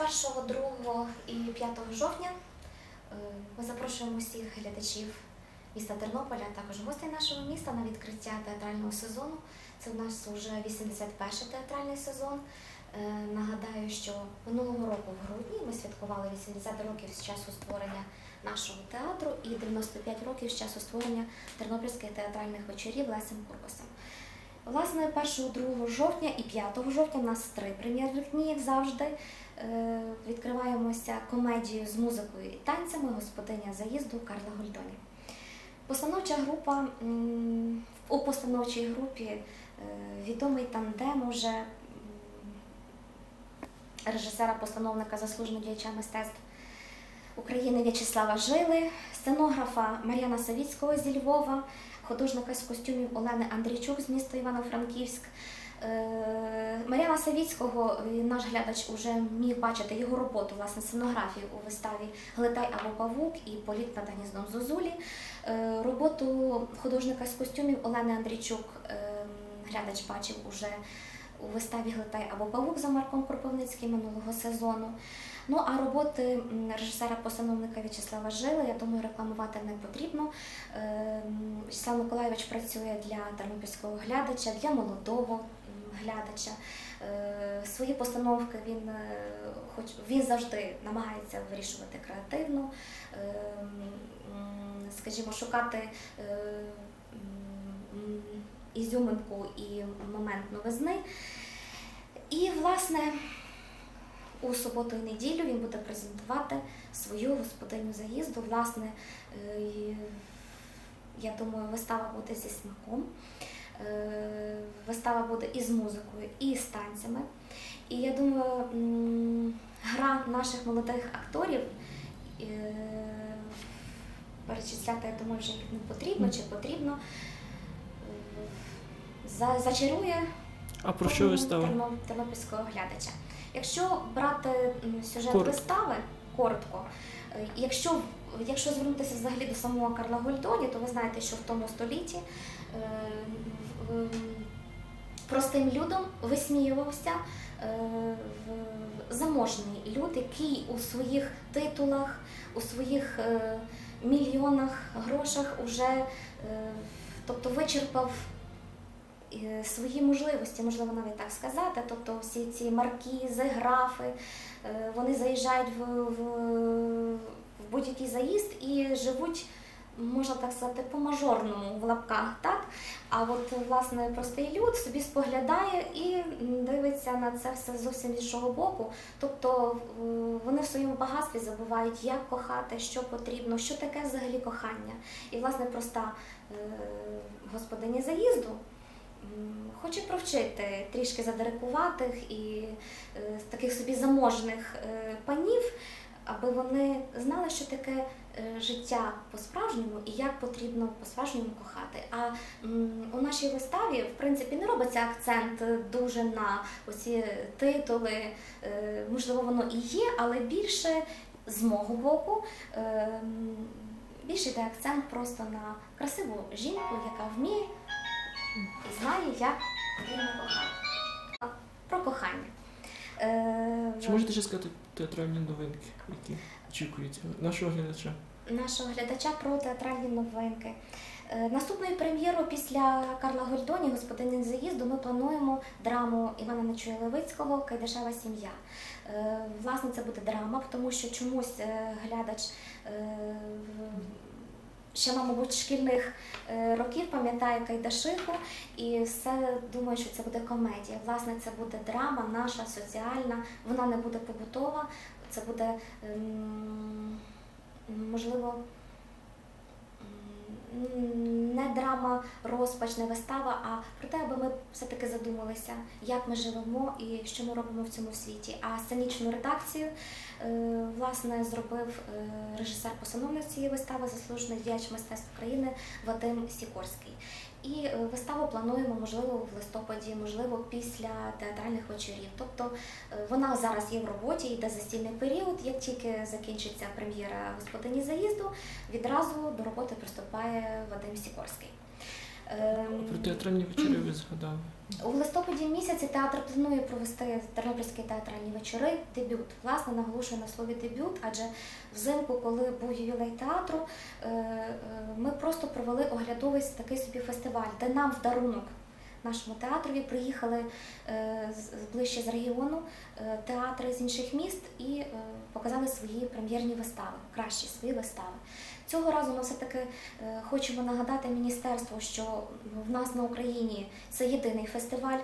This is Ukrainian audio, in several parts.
Тож 1, 2 і 5 жовтня е, ми запрошуємо всіх глядачів міста Тернополя, а також гостей нашого міста на відкриття театрального сезону. Це у нас вже 81-й театральний сезон. Е, Нагадаю, що минулого року в грудні ми святкували 80 років з часу створення нашого театру і 95 років з часу створення тернопільських театральних вечорів Лесем Курбасом. Власне, 1, 2 жовтня і 5 жовтня у нас три прем'єрних дні, як завжди. Е, Відкриваємося комедією з музикою і танцями Господиня заїзду Карла Гольдоні. Постановча група у постановчій групі е, відомий тандем уже режисера-постановника заслуженого діяча мистецтв України В'ячеслава Жили, сценографа Мар'яна Савіцького зі Львова, художника з костюмів Олени Андрійчук з міста Івано-Франківськ. Е, Мар'яна Савіцького, е, наш глядач уже міг бачити його роботу, власне, сценографію у виставі Глитай або Павук і Політ над гніздом Зозулі. Е, Роботу художника з костюмів Олени Андрійчук глядач бачив уже у виставі Глитай або Павук за Марком Кропивницьким минулого сезону. Ну а роботи режисера-постановника В'ячеслава Жили, я думаю, рекламувати не потрібно. В'ячеслав Миколайович працює для тернопільського глядача, для молодого глядача. Е, Свої постановки він, е, хоч він завжди намагається вирішувати креативно, ем, скажімо, шукати е, ізюминку і момент новизни. І, власне, у суботу і неділю він буде презентувати свою господиню заїзду. Власне, е, я думаю, вистава буде зі смаком. Е, Вистава буде і з музикою, і з танцями. І я думаю, гра наших молодих акторів е, перечисляти, я думаю, вже не потрібно чи потрібно. е, Зачарує А про що вистава? Терно- тернопільського глядача. Якщо брати сюжет Коротко. вистави коротко, якщо, якщо звернутися взагалі до самого Карла Гольдоні, то ви знаєте, що в тому столітті простим людом висміювався е, заможний люд, який у своїх титулах, у своїх е, мільйонах грошах уже е, тобто вичерпав свої можливості, можливо навіть так сказати. Тобто всі ці маркізи, графи, вони заїжджають в, в, в будь-який заїзд і живуть, можна так сказати, по мажорному в лапках. Так? А от власне простий люд собі споглядає і дивиться на це все зовсім з іншого боку. Тобто вони в своєму багатстві забувають, як кохати, що потрібно, що таке взагалі кохання. І власне проста е, господиня заїзду хоче провчити трішки задирикуватих і е, таких собі заможних е, панів, аби вони знали, що таке життя по-справжньому і як потрібно по-справжньому кохати. А у нашій виставі, в принципі, не робиться акцент е, дуже на оці титули. Е, Можливо, воно і є, але більше з мого боку. е, Більше йде акцент просто на красиву жінку, яка вміє і знає, як потрібно кохати. Про кохання. Е, Чи можете ще сказати театральні новинки, які очікуються нашого глядача? нашого глядача про театральні новинки. Е, Наступною прем'єрою після Карла Гольдоні, господині заїзду, ми плануємо драму Івана Нечуя Левицького Кайдашева сім'я. Е, Власне, це буде драма, тому що чомусь глядач ще, мабуть, шкільних е, років пам'ятає Кайдашиху і все думає, що це буде комедія. Власне, це буде драма, наша соціальна, вона не буде побутова, це буде. ем, можливо, не драма, розпач, не вистава, а про те, аби ми все-таки задумалися, як ми живемо і що ми робимо в цьому світі. А сценічну редакцію власне зробив е, режисер-постановник цієї вистави, заслужений діяч мистецтв України Вадим Сікорський. І е, виставу плануємо, можливо, в листопаді, можливо, після театральних вечорів. Тобто е, вона зараз є в роботі, йде застільний період. Як тільки закінчиться прем'єра господині заїзду, відразу до роботи приступає Вадим Сікорський. Ем, Про театральні вечори ви згадали. У листопаді місяці театр планує провести тернопільські театральні вечори. Дебют. Власне, наголошую на слові дебют, адже взимку, коли був ювілей театру, е, е, ми просто провели оглядовий такий собі фестиваль, де нам в дарунок нашому театрові приїхали е, ближче з регіону е, театри з інших міст і е, показали свої прем'єрні вистави, кращі свої вистави. Цього разу ми все-таки хочемо нагадати міністерству, що в нас на Україні це єдиний фестиваль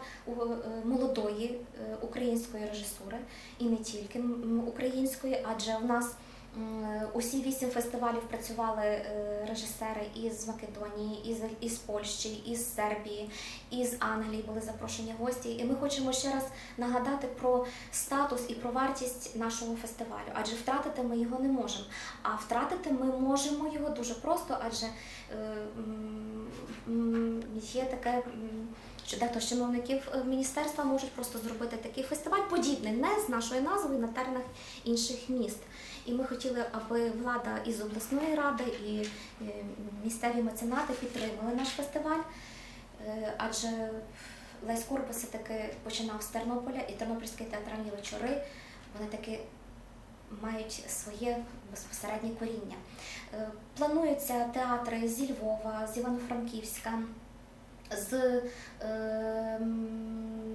молодої української режисури і не тільки української, адже в нас усі вісім фестивалів працювали е, режисери із Македонії, із, із Польщі, із Сербії, із Англії були запрошені гості. І ми хочемо ще раз нагадати про статус і про вартість нашого фестивалю, адже втратити ми його не можемо. А втратити ми можемо його дуже просто, адже е, є таке. Що дехто чиновників е, міністерства можуть просто зробити такий фестиваль, подібний не з нашою назвою на теренах інших міст. І ми хотіли, аби влада із обласної ради і е, місцеві меценати підтримали наш фестиваль, Е, адже Лесь Курба все-таки починав з Тернополя, і тернопільські театральні вечори вони таки мають своє безпосереднє коріння. Е, Плануються театри зі Львова, з Івано-Франківська, з, е,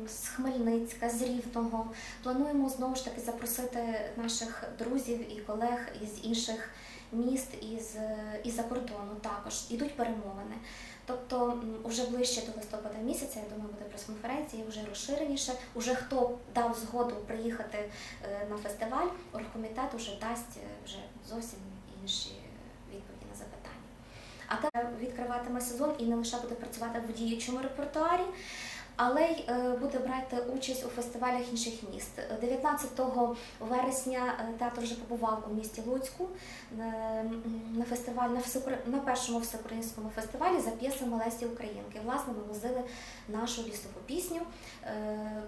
з Хмельницька, з Рівного. Плануємо знову ж таки запросити наших друзів і колег із інших міст із, із за кордону також. Ідуть перемовини. Тобто м, уже ближче до листопада місяця, я думаю, буде прес-конференція, вже розширеніше. Уже хто дав згоду приїхати е, на фестиваль, оргкомітет уже дасть е, вже зовсім інші. А те відкриватиме сезон і не лише буде працювати в діючому репертуарі, але й е, буде брати участь у фестивалях інших міст. 19 вересня е, театр вже побував у місті Луцьку на фестиваль на першому всеукраїнському фестивалі за п'єсами Лесі Українки. Власне, ми возили нашу лісову пісню. Е,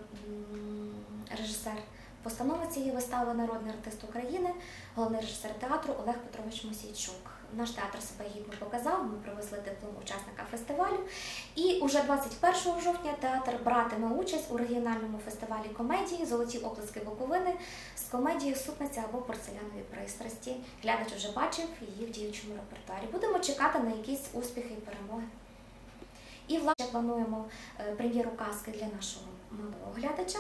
Режисер постанови цієї вистави народний артист України, головний режисер театру Олег Петрович Мосійчук. Наш театр себе гідно показав. Ми привезли диплом учасника фестивалю. І уже 21 жовтня театр братиме участь у регіональному фестивалі комедії Золоті оплески Буковини з комедією Супниця або порцелянові пристрасті. Глядач вже бачив її в діючому репертуарі. Будемо чекати на якісь успіхи і перемоги. І власне плануємо е, прем'єру казки для нашого малого глядача.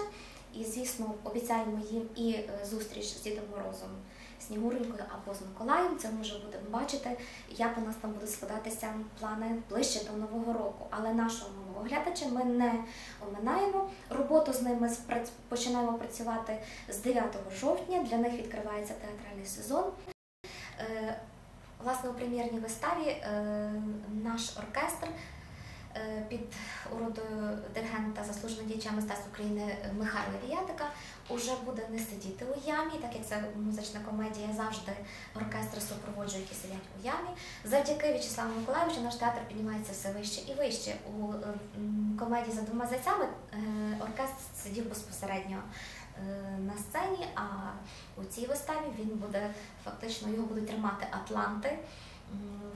І, звісно, обіцяємо їм і е, зустріч з Дідом Морозом, Снігуренькою або з Миколаєм. Це ми вже будемо бачити, як у нас там будуть складатися плани ближче до Нового року. Але нашого малого глядача ми не оминаємо. Роботу з ними починаємо працювати з 9 жовтня. Для них відкривається театральний сезон. Е, Власне, у прем'єрній виставі е, наш оркестр під уродою диригента заслуженого діяча мистецтв України Михайла Віятика уже буде не сидіти у ямі, так як це музична комедія завжди оркестри супроводжують і сидять у ямі. Завдяки В'ячеславу Миколаївичу наш театр піднімається все вище і вище. У е, комедії за двома зайцями е, оркестр сидів безпосередньо е, на сцені, а у цій виставі він буде фактично його будуть тримати атланти.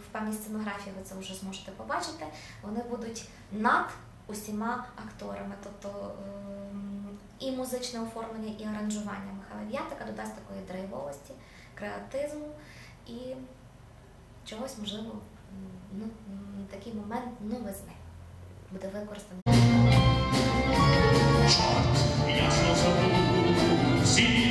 В певній сценографії ви це вже зможете побачити. Вони будуть над усіма акторами. Тобто ем, і музичне оформлення, і аранжування Михайла В'ятика додасть такої драйвовості, креатизму і чогось, можливо, ну, такий момент новизни буде використаний. Ясно забув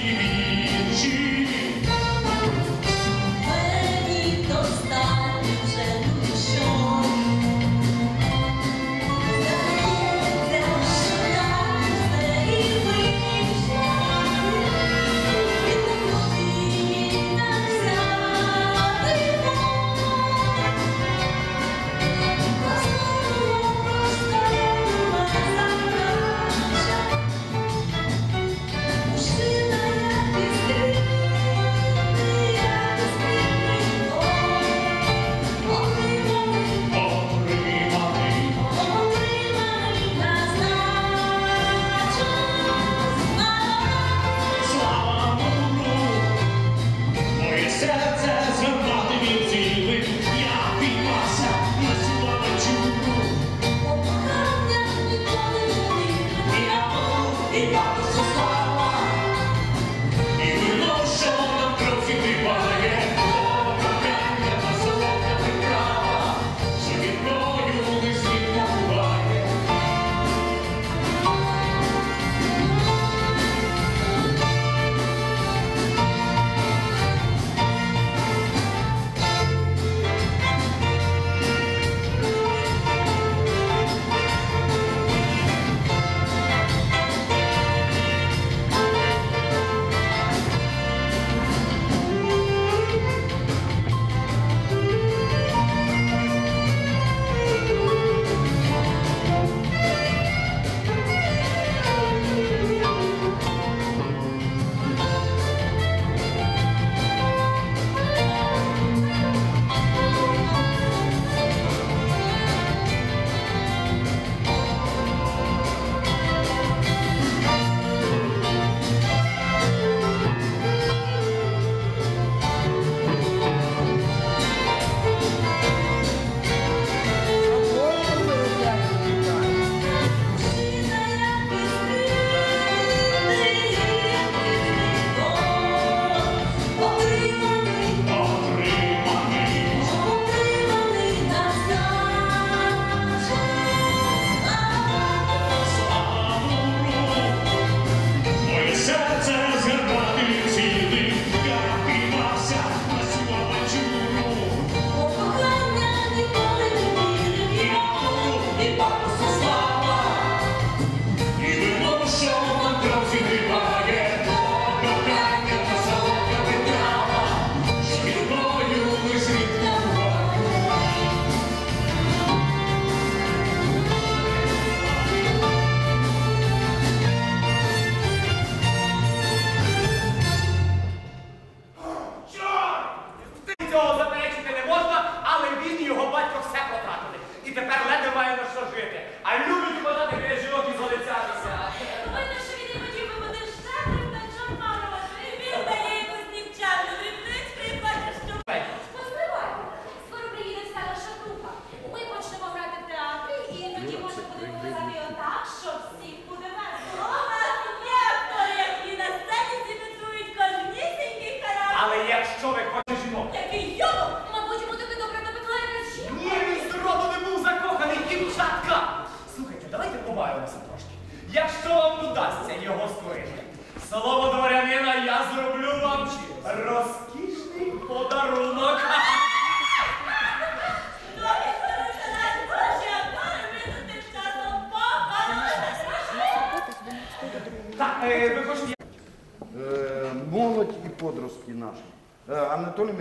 这个还没有打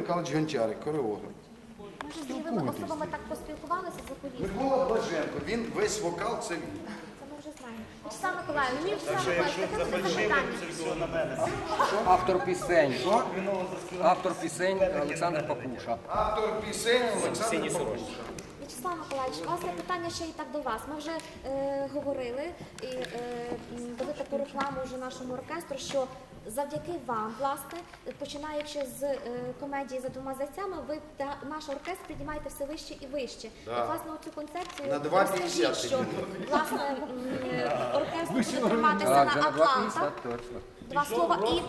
Михайлович Гончарик, хореограф. Ми ж з лівими особами так поспілкувалися за повістку. Микола Блаженко, він весь вокал це він. Це ми вже знаємо. Вячеслав Миколаївич, мені Вячеслав Миколаївич, таке запитання. Автор пісень. Автор пісень Олександр Папуша. Автор пісень Олександр Павлович. Вячеслав Миколаївич, власне питання ще і так до вас. Ми вже е, говорили і е, дали таку рекламу вже нашому оркестру, що завдяки вам, власне, починаючи з е, комедії за двома зайцями, ви та наш оркестр піднімаєте все вище і вище. Да. І, власне, цю концепцію На 2,50 розкажіть, що власне е, оркестр буде триматися на два Атланта. Два слова і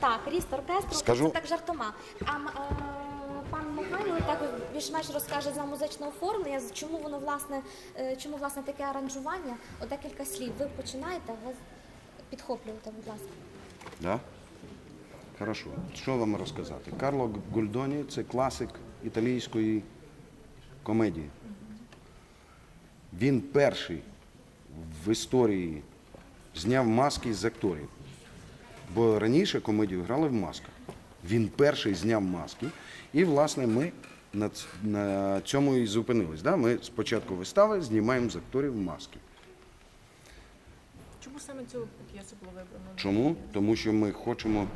так, ріст оркестру, Скажу- це так жартома. А м, е, пан Михайло так більш-менш розкаже за музичне оформлення. Чому воно власне, е, чому власне таке аранжування? От декілька слів. Ви починаєте, ви підхоплюєте, будь ласка. Да? Хорошо. Що вам розказати? Карло Гульдоні це класик італійської комедії. Він перший в історії зняв маски з акторів. Бо раніше комедію грали в масках. Він перший зняв маски. І, власне, ми на, ц- на цьому і зупинились. Да? Ми спочатку вистави знімаємо з акторів маски. Чому саме цю п'єсу було вибрано? Чому? Тому що ми хочемо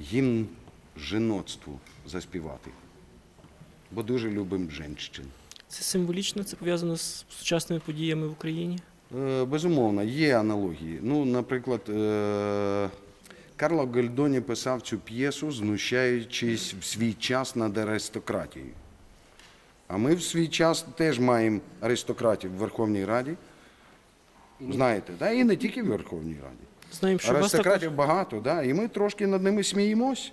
гімн жіноцтву заспівати. Бо дуже любимо жінчин. Це символічно, це пов'язано з сучасними подіями в Україні. Е, Безумовно, є аналогії. Ну, наприклад, е, Карло Гальдоні писав цю п'єсу, знущаючись в свій час над аристократією. А ми в свій час теж маємо аристократів в Верховній Раді. Знаєте, да? і не тільки в Верховній Раді. Знаємо, що Аристократів також, багато, да? і ми трошки над ними сміємось.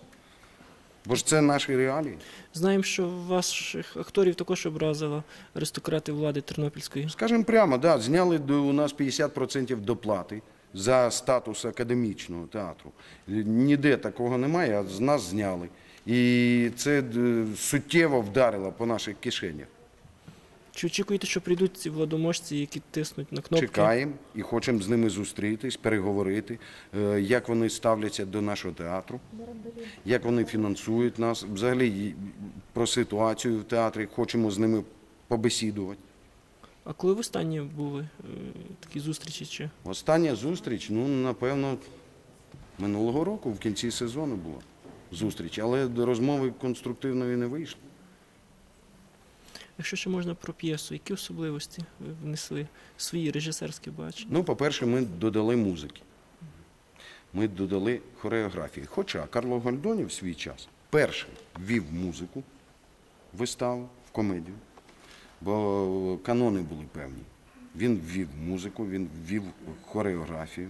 Бо ж це наші реалії. знаємо, що ваших акторів також образила аристократи влади Тернопільської. Скажемо прямо, да, зняли до- у нас 50% доплати за статус академічного театру. Ніде такого немає, а з нас зняли. І це е, суттєво вдарило по наших кишенях. Чи очікуєте, що прийдуть ці владоможці, які тиснуть на кнопки? Чекаємо і хочемо з ними зустрітись, переговорити, е, як вони ставляться до нашого театру, як вони фінансують нас, взагалі про ситуацію в театрі, хочемо з ними побесідувати. А коли в останнє були е, такі зустрічі? Чи Остання зустріч, ну, напевно, минулого року, в кінці сезону була зустріч, але до розмови конструктивної не вийшло. якщо ще можна про п'єсу, які особливості ви внесли свої режисерські бачення? Ну, по-перше, ми додали музики. Ми додали хореографії. Хоча Карло Гальдоні в свій час перший ввів музику виставу, в комедію, бо канони були певні. Він ввів музику, він ввів хореографію.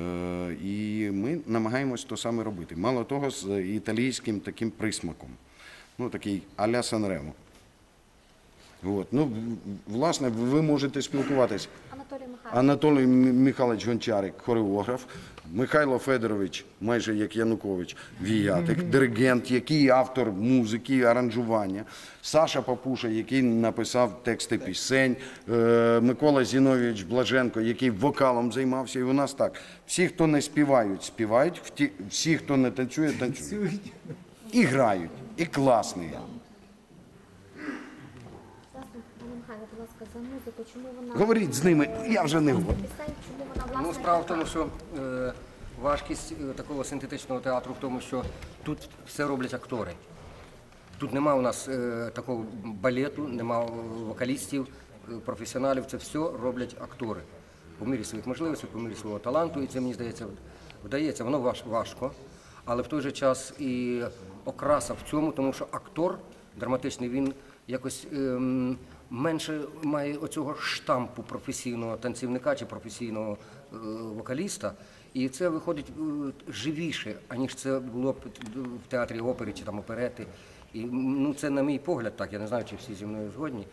Е, І ми намагаємось то саме робити. Мало того, з італійським таким присмаком. Ну, такий а-ля Санремо. От. Ну, власне, ви можете спілкуватись. Анатолій Михайлович. Анатолій Михайлович Гончарик, хореограф, Михайло Федорович, майже як Янукович, Віятик, диригент, який автор музики, аранжування, Саша Папуша, який написав тексти пісень, е, Микола Зіновійович Блаженко, який вокалом займався. І у нас так: всі, хто не співають, співають, всі, хто не танцює, танцюють. І грають, і класні. Власне, пане Михайло, будь ласка, за музику, чому вона Говоріть з ними, я вже не говорю. пісень, чому вона власне Ну, справа в тому, що е, важкість е, такого синтетичного театру в тому, що тут все роблять актори. Тут нема у нас е, такого балету, нема вокалістів, е, професіоналів. Це все роблять актори по мірі своїх можливостей, по мірі свого таланту. І це мені здається, вдається. Воно важ- важко, але в той же час і окраса в цьому, тому що актор драматичний він якось. ем, Менше має оцього штампу професійного танцівника чи професійного е, вокаліста, І це виходить е, живіше, аніж це було б в театрі опери чи там оперети. І ну, це, на мій погляд, так, я не знаю, чи всі зі мною згодні.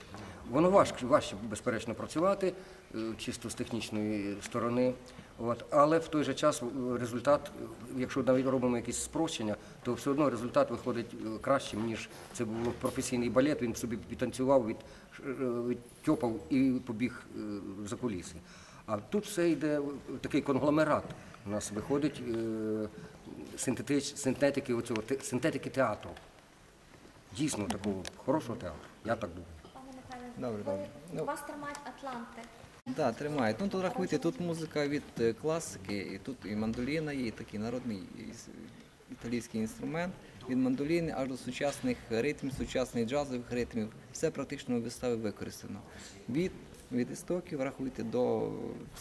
Воно важче, важче безперечно, працювати, е, чисто з технічної сторони. От. Але в той же час е, результат, якщо навіть робимо якісь спрощення, то все одно результат виходить е, кращим, ніж це був професійний балет, він собі підтанцював, від, е, відтьопав і побіг за куліси. А тут все йде в такий конгломерат. У нас виходить синтетич, синтетики, оцього, синтетики театру. Дійсно такого хорошого театру. Я так думаю. Пане Михайле, Добре, добре. Ну. вас тримають Атланти. Так, тримають. Ну тут рахуйте, тут музика від е, класики, і тут і мандоліна є, і такий народний італійський інструмент. Від мандоліни аж до сучасних ритмів, сучасних джазових ритмів. Все практично у виставі використано. Від, від істоків рахуйте до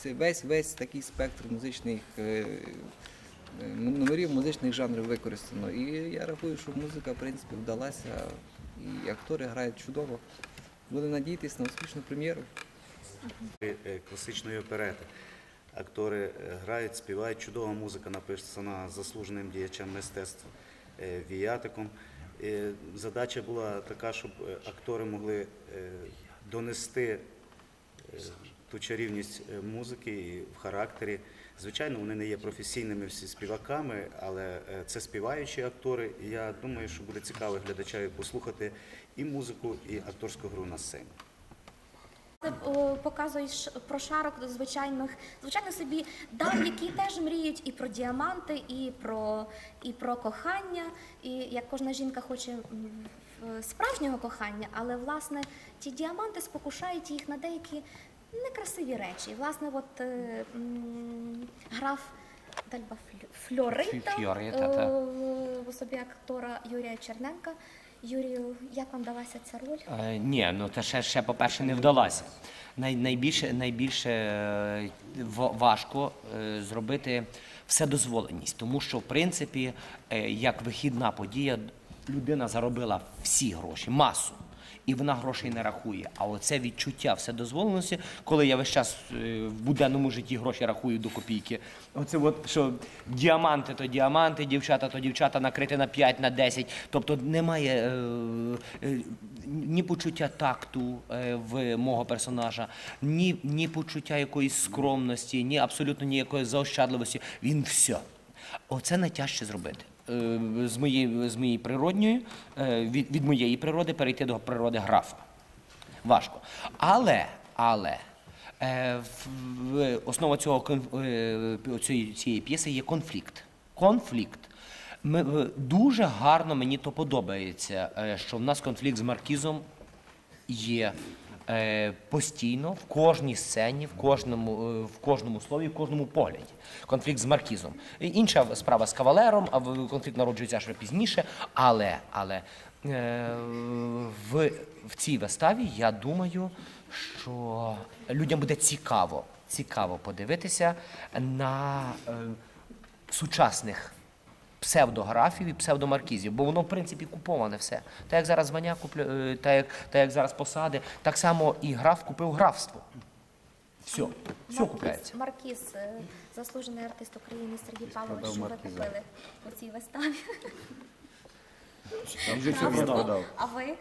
весь весь такий спектр музичних е, е, номерів, музичних жанрів використано. І я рахую, що музика в принципі вдалася, і актори грають чудово. Будемо надіятися на успішну прем'єру. Е, класичної оперети. Актори е, грають, співають, чудова музика написана заслуженим діячем мистецтва е, Віятиком. Е, Задача була така, щоб е, актори могли е, донести е, ту чарівність е, музики в характері. Звичайно, вони не є професійними всі співаками, але е, це співаючі актори. Я думаю, що буде цікаво глядачеві послухати і музику, і акторську гру на сцені. Ти е, показуєш прошарок до звичайних, звичайно собі дам, які теж мріють і про діаманти, і про, і про кохання. І як кожна жінка хоче справжнього кохання, але власне ті діаманти спокушають їх на деякі некрасиві речі. І, власне, от е, граф Дальба Фіорита, е, особі актора Юрія Черненка. Юрію, як вам далася ця роль? Е, ні, ну це ще, ще по-перше, не вдалася. Най, найбільше найбільше е, важко е, зробити вседозволеність, тому що, в принципі, е, як вихідна подія, людина заробила всі гроші, масу. І вона грошей не рахує. А оце відчуття вседозволеності, коли я весь час е, в буденному житті гроші рахую до копійки. Оце от, що діаманти то діаманти, дівчата то дівчата накрити на 5, на 10. Тобто немає е, е, ні почуття такту е, в мого персонажа, ні, ні почуття якоїсь скромності, ні абсолютно ніякої заощадливості. Він все. Оце найтяжче зробити. Е, З моєї, з моєї природньої, е, від, від моєї природи перейти до природи графа. Важко. Але, але е, основа цього цієї, п'єси є конфлікт. Конфлікт. Ми, дуже гарно мені то подобається, що в нас конфлікт з маркізом є постійно в кожній сцені, в кожному, е, в кожному слові, в кожному погляді. Конфлікт з маркізом. Інша справа з кавалером, а конфлікт народжується ще пізніше. Але, але е, в, в цій виставі я думаю, що людям буде цікаво, цікаво подивитися на е, сучасних псевдографів і псевдомаркізів, бо воно в принципі куповане все. Так як зараз звання куплю, е, так як, так як зараз посади, так само і граф купив графство. Все, все Маркіз- купляється. Маркіз, е, заслужений артист України Сергій Павлович, що ви купили у цій виставі. Графство. А ви?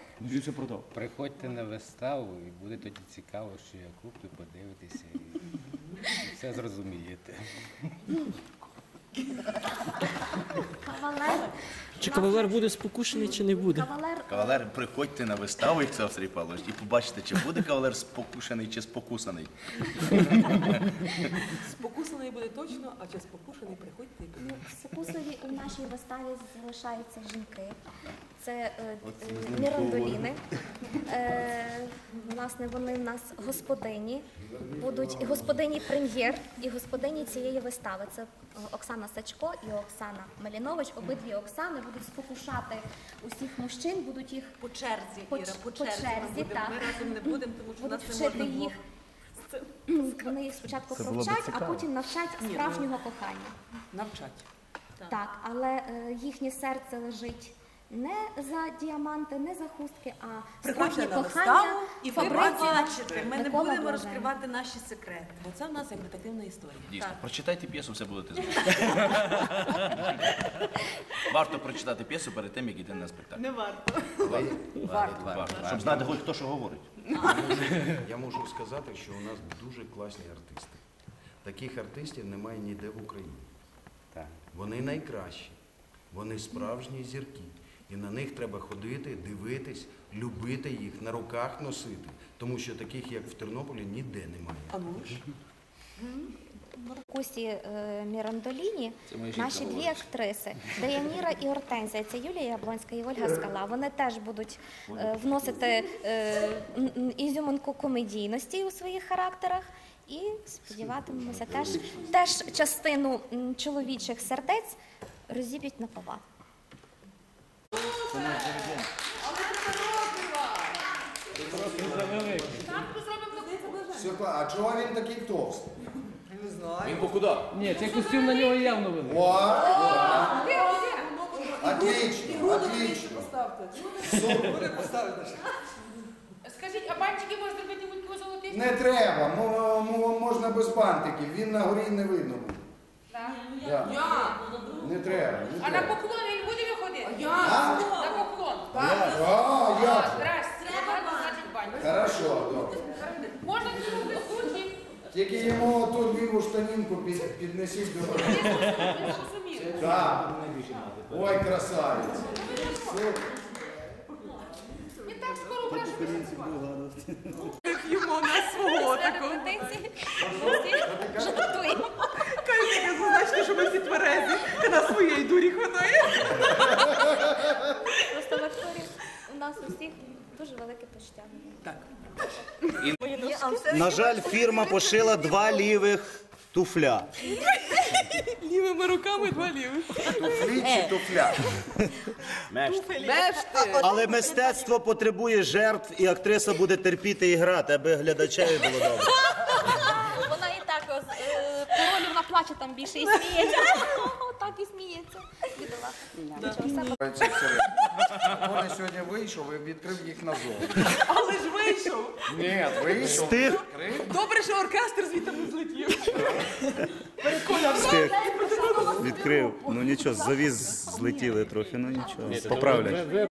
Приходьте на виставу і буде тоді цікаво, що я куплю, подивитеся і, і все зрозумієте. 変わんない。Чи кавалер буде спокушений, чи не буде? Кавалер Кавалер, приходьте на виставу, як сказав Сергій Павлович, і побачите, чи буде кавалер спокушений чи спокусаний. Спокусаний буде точно, а чи спокушений приходьте і ну, спокусливі у нашій виставі залишаються жінки. Це е, е, мірандоліни. Е, власне, вони в нас господині будуть і господині прем'єр, і господині цієї вистави. Це е, Оксана Сачко і Оксана Мелінович. Обидві Оксани будуть спокушати усіх мужчин, будуть їх по черзі, По Іра, по по черзі, черзі, ми, будемо. так. ми разом не будемо, тому що будуть нас не можна їх. Вони їх спочатку Це було би провчать, а цікаво. потім навчать Ні, ну, справжнього кохання. навчать. Так, але е, їхнє серце лежить не за діаманти, не за хустки, а Приходьте справжнє на кохання і ви побачите. Ми не Микола будемо Блаженний. розкривати наші секрети, бо це в нас як детективна історія. Дійсно, Так. прочитайте п'єсу, все будете знати. Варто прочитати п'єсу перед тим, як йти на спектакль. Не варто. Варто, варто. Щоб знати, хоч хто що говорить. Я можу сказати, що у нас дуже класні артисти. Таких артистів немає ніде в Україні. Так. Вони найкращі, вони справжні зірки. І на них треба ходити, дивитись, любити їх, на руках носити. Тому що таких, як в Тернополі, ніде немає. А ну ж. Кусі е, Мірандоліні, наші дві актриси Деяніра і Ортензія, це Юлія Яблонська і Ольга Скала. Вони теж будуть е, вносити е, ізюминку комедійності у своїх характерах. І сподіватимемося, теж, теж частину чоловічих сердець розіб'ють на повагу. А чого він такий товстий? Не знаю. Він покуда? Ні, цей костюм на нього явно великий. О, отлично, отлично. Скажіть, а бантики можна зробити будь золоті? Не треба, мо- мо- можна без бантиків, він на горі не видно. буде. Так. Да. Я. Не треба, не А на треба. поклон він буде? Я. На поклон. А, як? Здрасте, багато значить бантик. Хорошо, добре. Можна зробити сутні? Тільки йому ту ліву штанінку під, піднесіть до. Я розумію. Так. Ой, красавець. Супер. Він так скоро враже Йому на свого такого. Всі жартуємо. Кажете, що ми всі тверезі, коли своєї дурі ходає. Просто в акторів у нас усіх дуже велике почуття. Так. На жаль, фірма пошила два лівих туфля. Лівими руками два лівих. Туфлі чи туфля? Бешти. Але мистецтво потребує жертв, і актриса буде терпіти і грати, аби глядачеві було добре. Вона і так е, по ролі вона плаче там більше і сміється. Так і сміється. Бідолаха. Вони сьогодні вийшов і відкрив їх назовні. Але ж вийшов. Ні, вийшов. Встиг. відкрив. Добре, що оркестр звідти не злетів. Встиг. Відкрив. Ну нічого, завіз злетіли трохи, ну нічого. Поправлять.